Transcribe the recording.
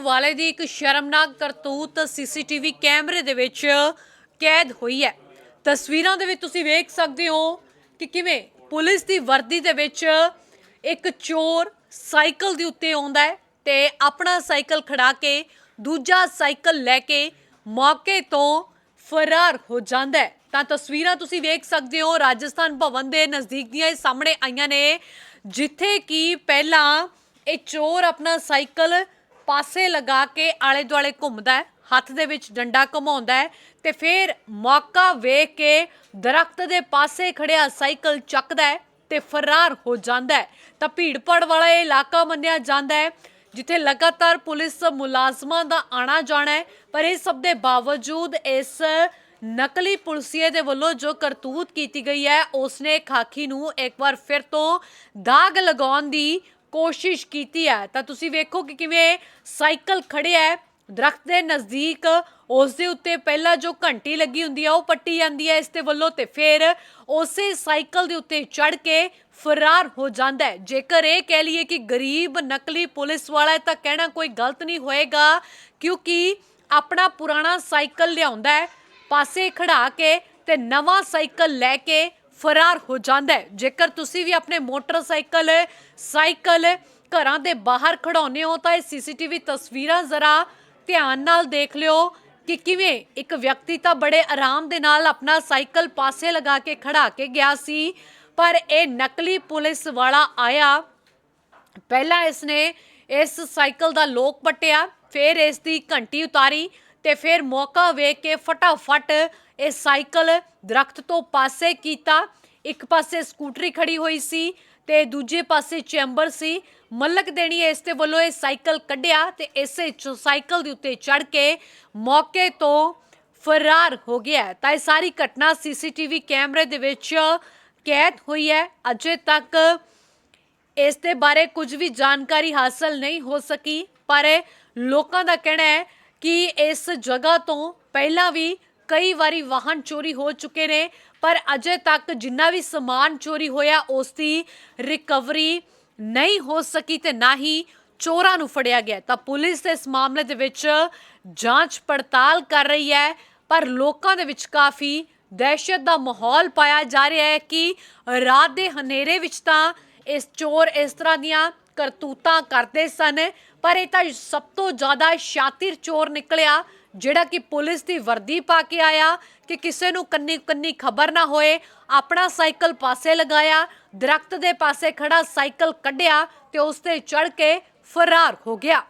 ਵਾਲੇ ਦੀ ਇੱਕ ਸ਼ਰਮਨਾਕ ਕਰਤੂਤ ਸੀਸੀਟੀਵੀ ਕੈਮਰੇ ਦੇ ਵਿੱਚ ਕੈਦ ਹੋਈ ਹੈ। ਤਸਵੀਰਾਂ ਦੇ ਵਿੱਚ ਤੁਸੀਂ ਵੇਖ ਸਕਦੇ ਹੋ ਕਿ ਕਿਵੇਂ ਪੁਲਿਸ ਦੀ ਵਰਦੀ ਦੇ ਵਿੱਚ ਇੱਕ ਚੋਰ ਸਾਈਕਲ ਦੇ ਉੱਤੇ ਆਉਂਦਾ ਹੈ ਤੇ ਆਪਣਾ ਸਾਈਕਲ ਖੜਾ ਕੇ ਦੂਜਾ ਸਾਈਕਲ ਲੈ ਕੇ ਮੌਕੇ ਤੋਂ ਫਰਾਰ ਹੋ ਜਾਂਦਾ ਹੈ। ਤਾਂ ਤਸਵੀਰਾਂ ਤੁਸੀਂ ਵੇਖ ਸਕਦੇ ਹੋ, ਰਾਜਸਥਾਨ ਭਵਨ ਦੇ ਨਜ਼ਦੀਕ ਦੀਆਂ ਇਹ ਸਾਹਮਣੇ ਆਈਆਂ ਨੇ, ਜਿੱਥੇ ਕਿ ਪਹਿਲਾਂ ਇਹ ਚੋਰ ਆਪਣਾ ਸਾਈਕਲ ਪਾਸੇ ਲਗਾ ਕੇ ਆਲੇ ਦੁਆਲੇ ਘੁੰਮਦਾ ਹੈ, ਹੱਥ ਦੇ ਵਿੱਚ ਡੰਡਾ ਘੁਮਾਉਂਦਾ ਹੈ ਤੇ ਫਿਰ ਮੌਕਾ ਵੇਖ ਕੇ ਦਰਖਤ ਦੇ ਪਾਸੇ ਖੜਿਆ ਸਾਈਕਲ ਚੱਕਦਾ ਹੈ ਤੇ ਫਰਾਰ ਹੋ ਜਾਂਦਾ ਹੈ। ਤਾਂ ਭੀੜਪੜ ਵਾਲਾ ਇਹ ਇਲਾਕਾ ਮੰਨਿਆ ਜਾਂਦਾ ਹੈ, ਜਿੱਥੇ ਲਗਾਤਾਰ ਪੁਲਿਸ ਮੁਲਾਜ਼ਮਾਂ ਦਾ ਆਣਾ ਜਾਣਾ ਹੈ। ਪਰ ਇਹ ਸਭ ਦੇ ਬਾਵਜੂਦ ਇਸ ਨਕਲੀ ਪੁਲਸੀਏ ਦੇ ਵੱਲੋਂ ਜੋ ਕਰਤੂਤ ਕੀਤੀ ਗਈ ਹੈ, ਉਸਨੇ ਖਾਕੀ ਨੂੰ ਇੱਕ ਵਾਰ ਫਿਰ ਤੋਂ ਦਾਗ ਲਗਾਉਣ ਦੀ ਕੋਸ਼ਿਸ਼ ਕੀਤੀ ਹੈ। ਤਾਂ ਤੁਸੀਂ ਵੇਖੋ ਕਿ ਕਿਵੇਂ ਸਾਈਕਲ ਖੜਿਆ ਹੈ। ਦਰਖਤ ਦੇ ਨਜ਼ਦੀਕ ਉਸ ਦੇ ਉੱਤੇ ਪਹਿਲਾਂ ਜੋ ਘੰਟੀ ਲੱਗੀ ਹੁੰਦੀ ਆ, ਉਹ ਪੱਟੀ ਜਾਂਦੀ ਹੈ। ਇਸ ਦੇ ਵੱਲੋਂ ਤੇ ਫਿਰ ਉਸੇ ਸਾਈਕਲ ਦੇ ਉੱਤੇ ਚੜ ਕੇ ਫਰਾਰ ਹੋ ਜਾਂਦਾ ਹੈ। ਜੇਕਰ ਇਹ ਕਹਿ ਲਈਏ ਕਿ ਗਰੀਬ ਨਕਲੀ ਪੁਲਿਸ ਵਾਲਾ ਹੈ, ਤਾਂ ਕਹਿਣਾ ਕੋਈ ਗਲਤ ਨਹੀਂ ਹੋਏਗਾ, ਕਿਉਂਕਿ ਆਪਣਾ ਪੁਰਾਣਾ ਸਾਈਕਲ ਲਿਆਉਂਦਾ ਹੈ, ਪਾਸੇ ਖੜਾ ਕੇ ਤੇ ਨਵਾਂ ਸਾਈਕਲ ਲੈ ਕੇ ਫਰਾਰ ਹੋ ਜਾਂਦਾ ਹੈ। ਜੇਕਰ ਤੁਸੀਂ ਵੀ ਆਪਣੇ ਮੋਟਰਸਾਈਕਲ, ਸਾਈਕਲ ਘਰਾਂ ਦੇ ਬਾਹਰ ਖੜਾਉਨੇ ਹੋ, ਤਾਂ ਇਹ ਸੀਸੀਟੀਵੀ ਤਸਵੀਰਾਂ ਜ਼ਰਾ ਧਿਆਨ ਨਾਲ ਦੇਖ ਲਿਓ ਕਿ ਕਿਵੇਂ ਇੱਕ ਵਿਅਕਤੀ ਤਾਂ ਬੜੇ ਆਰਾਮ ਦੇ ਨਾਲ ਆਪਣਾ ਸਾਈਕਲ ਪਾਸੇ ਲਗਾ ਕੇ ਖੜਾ ਕੇ ਗਿਆ ਸੀ, ਪਰ ਇਹ ਨਕਲੀ ਪੁਲਿਸ ਵਾਲਾ ਆਇਆ। ਪਹਿਲਾਂ ਇਸਨੇ ਇਸ ਸਾਈਕਲ ਦਾ ਲੋਕ ਪਟਿਆ, ਫਿਰ ਇਸ ਦੀ ਘੰਟੀ ਉਤਾਰੀ ਤੇ ਫਿਰ ਮੌਕਾ ਵੇਖ ਕੇ ਫਟਾਫਟ ਇਹ ਸਾਈਕਲ ਦਰਖਤ ਤੋਂ ਪਾਸੇ ਕੀਤਾ। ਇੱਕ ਪਾਸੇ ਸਕੂਟਰੀ ਖੜੀ ਹੋਈ ਸੀ ਤੇ ਦੂਜੇ ਪਾਸੇ ਚੈਂਬਰ ਸੀ। ਮੱਲਕ ਦੇਣੀ ਇਸ ਤੇ ਵੱਲੋਂ ਇਹ ਸਾਈਕਲ ਕੱਢਿਆ ਤੇ ਇਸੇ ਚ- ਸਾਈਕਲ ਦੇ ਉੱਤੇ ਚੜ ਕੇ ਮੌਕੇ ਤੋਂ ਫਰਾਰ ਹੋ ਗਿਆ। ਤਾਂ ਇਹ ਸਾਰੀ ਘਟਨਾ ਸੀਸੀਟੀਵੀ ਕੈਮਰੇ ਦੇ ਵਿੱਚ ਕੈਦ ਹੋਈ ਹੈ। ਅਜੇ ਤੱਕ ਇਸ ਦੇ ਬਾਰੇ ਕੁਝ ਵੀ ਜਾਣਕਾਰੀ ਹਾਸਲ ਨਹੀਂ ਹੋ ਸਕੀ, ਪਰ ਲੋਕਾਂ ਦਾ ਕਹਿਣਾ ਹੈ ਕਿ ਇਸ ਜਗ੍ਹਾ ਤੋਂ ਪਹਿਲਾਂ ਵੀ ਕਈ ਵਾਰੀ ਵਾਹਨ ਚੋਰੀ ਹੋ ਚੁੱਕੇ ਨੇ, ਪਰ ਅਜੇ ਤੱਕ ਜਿੰਨਾ ਵੀ ਸਮਾਨ ਚੋਰੀ ਹੋਇਆ, ਉਸ ਦੀ ਰਿਕਵਰੀ ਨਹੀਂ ਹੋ ਸਕੀ ਤੇ ਨਾ ਹੀ ਚੋਰਾਂ ਨੂੰ ਫੜਿਆ ਗਿਆ। ਤਾਂ ਪੁਲਿਸ ਇਸ ਮਾਮਲੇ ਦੇ ਵਿੱਚ ਜਾਂਚ ਪੜਤਾਲ ਕਰ ਰਹੀ ਹੈ, ਪਰ ਲੋਕਾਂ ਦੇ ਵਿੱਚ ਕਾਫੀ ਦਹਿਸ਼ਤ ਦਾ ਮਾਹੌਲ ਪਾਇਆ ਜਾ ਰਿਹਾ ਹੈ ਕਿ ਰਾਤ ਦੇ ਹਨੇਰੇ ਵਿੱਚ ਤਾਂ ਇਸ ਚੋਰ ਇਸ ਤਰ੍ਹਾਂ ਦੀਆਂ ਕਰਤੂਤਾਂ ਕਰਦੇ ਸਨ, ਪਰ ਇਹ ਤਾਂ ਸਭ ਤੋਂ ਜ਼ਿਆਦਾ ਸ਼ਾਤਿਰ ਚੋਰ ਨਿਕਲਿਆ, ਜਿਹੜਾ ਕਿ ਪੁਲਿਸ ਦੀ ਵਰਦੀ ਪਾ ਕੇ ਆਇਆ, ਕਿ ਕਿਸੇ ਨੂੰ ਕੰਨੀ ਕੰਨੀ ਖਬਰ ਨਾ ਹੋਏ, ਆਪਣਾ ਸਾਈਕਲ ਪਾਸੇ ਲਗਾਇਆ, ਦਰਖਤ ਦੇ ਪਾਸੇ ਖੜਾ ਸਾਈਕਲ ਕੱਢਿਆ ਤੇ ਉਸ ਤੇ ਚੜ ਕੇ ਫਰਾਰ ਹੋ ਗਿਆ।